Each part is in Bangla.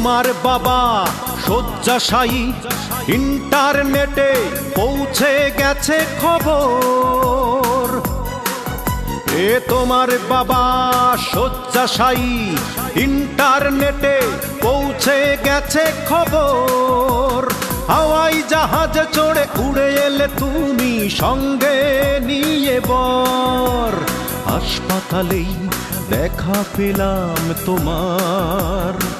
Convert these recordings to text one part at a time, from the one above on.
তোমার বাবা শয্যাশায়ী। ইন্টারনেটে পৌঁছে গেছে খবর। এ তোমার বাবা শয্যাশায়ী, ইন্টারনেটে পৌঁছে গেছে খবর। হাওয়াই জাহাজে চড়ে উড়ে এলে তুমি সঙ্গে নিয়ে বর। হাসপাতালেই দেখা পেলাম তোমার।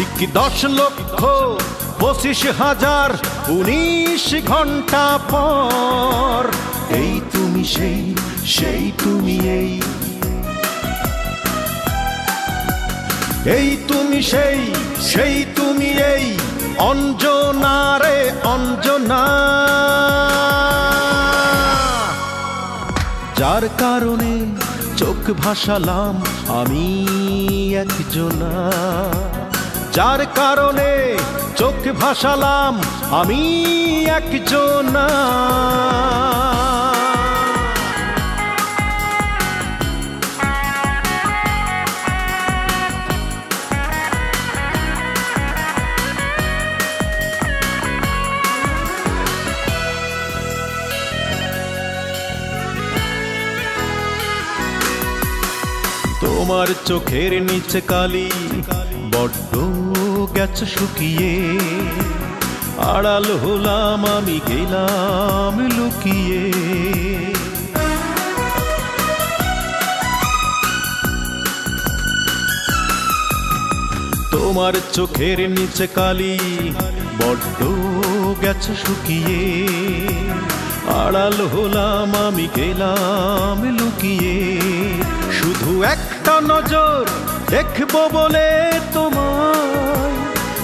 ঠিক দশ লক্ষ? পঁচিশ হাজার, উনিশ ঘণ্টা পর। এই তুমি সেই সেই তুমি এই। এই তুমি সেই সেই তুমি এই। অঞ্জনা রে অঞ্জনা। যার কারণে চোখ ভাসালাম আমি একজনা। যার কারণে চোখ ভাসালাম আমি একজনা তোমার চোখের নিচে কালি বড্ড গেছে শুকিয়ে আড়াল হলাম আমি গেলাম লুকিয়ে। তোমার চোখের নিচে কালি বড্ড গেছে শুকিয়ে আড়াল হলাম আমি গেলাম লুকিয়ে। শুধু একটা নজর দেখব বলে তোমার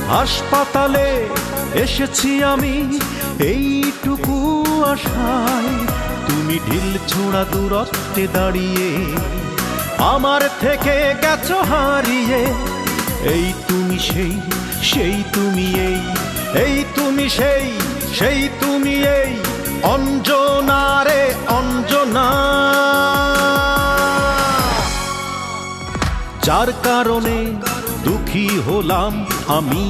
হাসপাতালে এসেছি আমি, এইটুকু আশায়। তুমি ঢিল ছোড়া দূরত্বে দাঁড়িয়ে আমার থেকে গেছো হারিয়ে। এই তুমি সেই সেই তুমি এই এই তুমি সেই সেই তুমি এই। অঞ্জনা রে অঞ্জনা যার কারণে দুঃখী হলাম আমি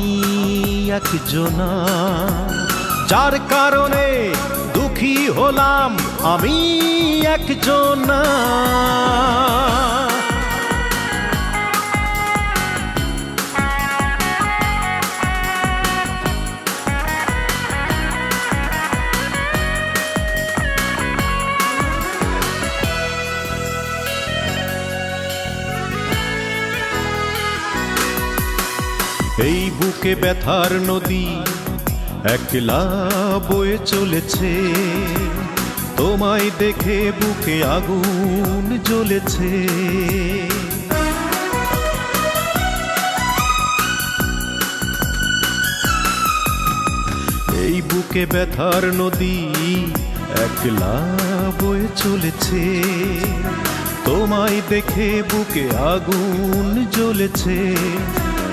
একজনা। যার কারণে দুঃখী হলাম আমি একজনা। এই বুকে ব্যথার নদী একলা বয়ে চলেছে। তোমায় দেখে বুকে আগুন জ্বলেছে। এই বুকে ব্যথার নদী একলা বয়ে চলেছে। তোমায় দেখে বুকে আগুন জ্বলেছে।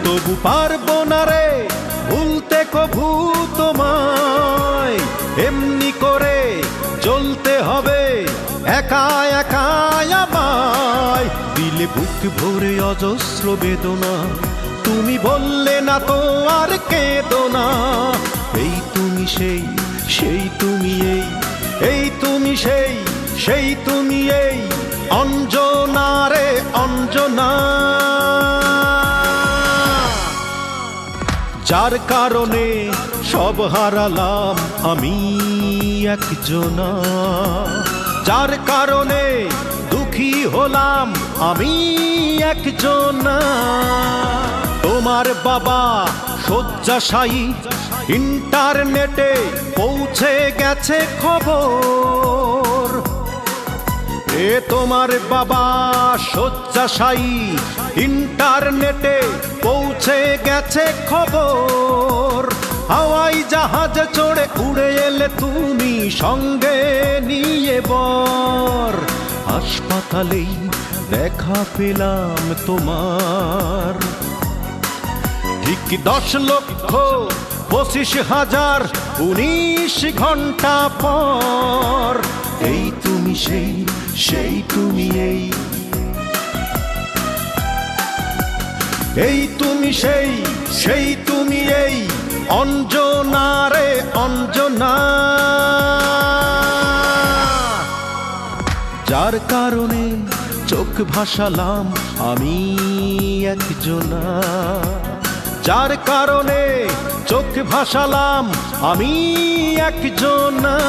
তবু পারব না রে। ভুলতে কভু তোমায় এমনি করে চলতে হবে। একা একা আমায়। দিলে বুক ভরে অজস্র বেদনা। তুমি বললে না তো আর কেঁদো এই তুমি সেই সেই তুমি এই। এই তুমি সেই সেই তুমি এই। অঞ্জনা যার কারণে সব হারালাম আমি একজনা। যার কারণে দুঃখী হলাম আমি একজনা। তোমার বাবা শয্যাশায়ী, ইন্টারনেটে পৌঁছে গেছে খবর। এ তোমার বাবা শয্যাশায়ী, ইন্টারনেটে পৌঁছে গেছে খবর। হাওয়াই জাহাজে চড়ে উড়ে এলে তুমি সঙ্গে নিয়ে বর। হাসপাতালেই দেখা পেলাম তোমার। ঠিক দশ লক্ষ পঁচিশ হাজার উনিশ ঘণ্টা পর। এই তুমি সেই সেই তুমি এই এই তুমি সেই সেই তুমি এই অঞ্জনা রে অঞ্জনা। যার কারণে চোখ ভাসালাম আমি একজনা। যার কারণে চোখ ভাসালাম আমি একজনা।